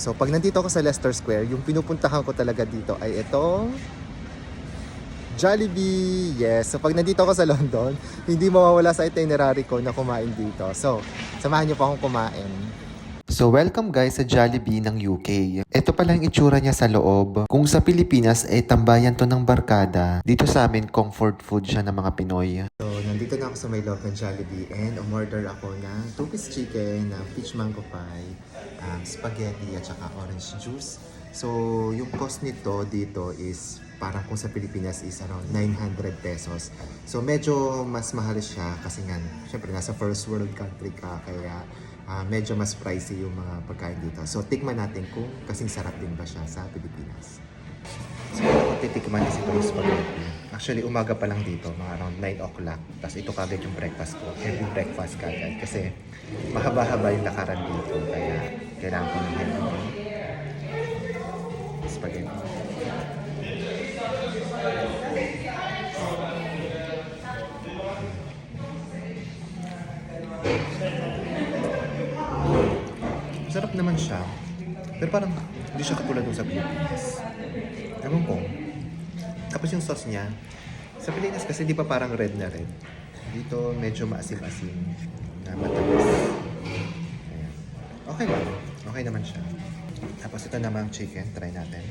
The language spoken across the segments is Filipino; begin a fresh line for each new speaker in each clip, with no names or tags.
So pag nandito ako sa Leicester Square, yung pinupuntahan ko talaga dito ay itong Jollibee. Yes. So pag nandito ako sa London, hindi mawawala sa itinerary ko na kumain dito. So, samahan niyo pa akong kumain. So welcome guys sa Jollibee ng UK. Ito pala yung itsura niya sa loob. Kung sa Pilipinas ay tambayan to ng barkada, dito sa amin comfort food siya ng mga Pinoy. So nandito na ako sa may loob ng Jollibee and umorder ako ng two-piece chicken, ng peach mango pie, um, spaghetti at saka orange juice. So yung cost nito dito is parang kung sa Pilipinas is around 900 pesos. So medyo mas mahal siya kasi nga syempre nasa first world country ka kaya ah, medyo mas pricey yung mga pagkain dito. So, tikman natin kung kasing sarap din ba siya sa Pilipinas. So, ako titikman is itong spaghetti. Actually, umaga pa lang dito, mga around 9 o'clock. Tapos ito kagad yung breakfast ko. Heavy breakfast kagad. Kasi mahaba-haba yung lakaran dito. Kaya kailangan ko ng heavy spaghetti. Sarap naman siya. Pero parang hindi siya katulad nung sa Pilipinas. Ewan ko. Tapos yung sauce niya, sa Pilipinas kasi di pa parang red na red. Dito medyo maasim-asim na matamis. Okay lang. Okay naman siya. Tapos ito namang chicken. Try natin.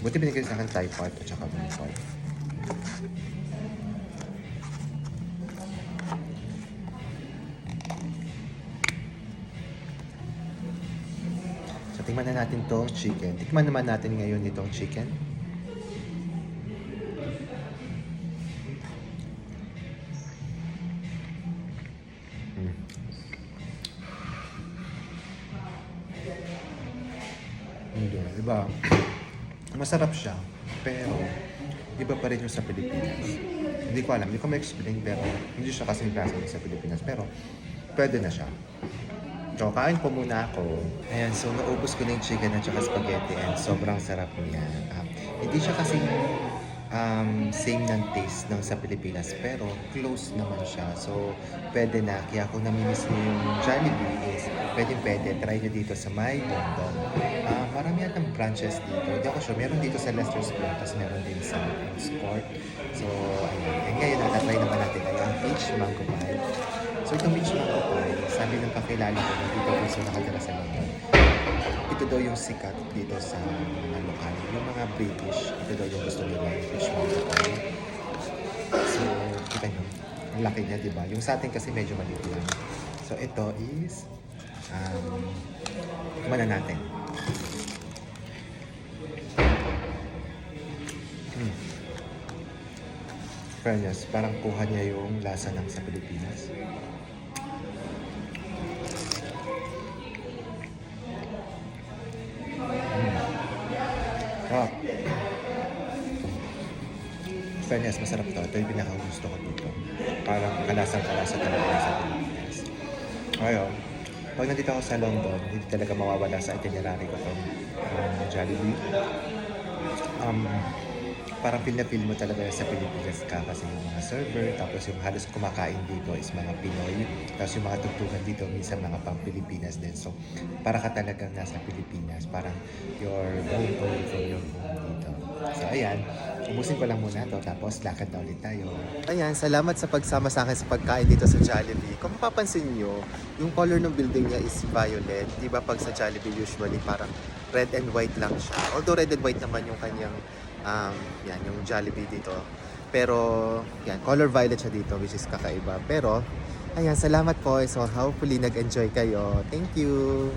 Buti binigay sa akin Thai part at saka bone part. Tingnan na natin tong chicken. Tikman naman natin ngayon itong chicken. Mm. Hindi, diba? Masarap siya, pero iba pa rin yung sa Pilipinas. Hindi ko alam, hindi ko ma-explain, pero hindi siya kasing klase sa Pilipinas. Pero pwede na siya. So, kain po muna ako. Ayan, so naubos ko na yung chicken at saka spaghetti and sobrang sarap niya. Um, hindi siya kasing um, same ng taste ng sa Pilipinas, pero close naman siya. So, pwede na. Kaya kung namimiss niyo yung Jollibee is pwede pwede. Try nyo dito sa My London. Ah, marami yatang branches dito. Hindi ako sure. Meron dito sa Leicester Square, tapos meron din sa Court. So, ayun. And ngayon, natatry naman natin ang peach mango pie. So, itong mango pie, sabi ng kakilala ko na dito gusto nakatira sa London. Ito daw yung sikat dito sa mga lokal. Yung mga British, ito daw yung gusto nila yung mango pie. So, kita nyo, ang laki niya, di ba? Yung sa atin kasi medyo maliit lang. So, ito is, um, kumana natin. Hmm. Fairness, parang kuha niya yung lasa ng sa Pilipinas. Ah. Fairness, masarap to. Ito yung pinaka-gusto ko dito. Parang kalasang-kalasa talaga sa Pilipinas. Ngayon, pag nandito ako sa London, hindi talaga mawawala sa itinerary ko itong um, Jollibee. Um, parang feel na feel mo talaga sa Pilipinas ka kasi yung mga server, tapos yung halos kumakain dito is mga Pinoy, tapos yung mga tugtugan dito minsan mga pang Pilipinas din. So, para ka talagang nasa Pilipinas, parang you're going away from your home dito. So, ayan, ubusin ko lang muna to tapos lakad na ulit tayo. Ayan, salamat sa pagsama sa akin sa pagkain dito sa Jollibee. Kung mapapansin nyo, yung color ng building niya is violet. Di ba pag sa Jollibee usually parang red and white lang siya. Although red and white naman yung kanyang um, yan, yung Jollibee dito. Pero, yan, color violet siya dito, which is kakaiba. Pero, ayan, salamat po. So, hopefully, nag-enjoy kayo. Thank you!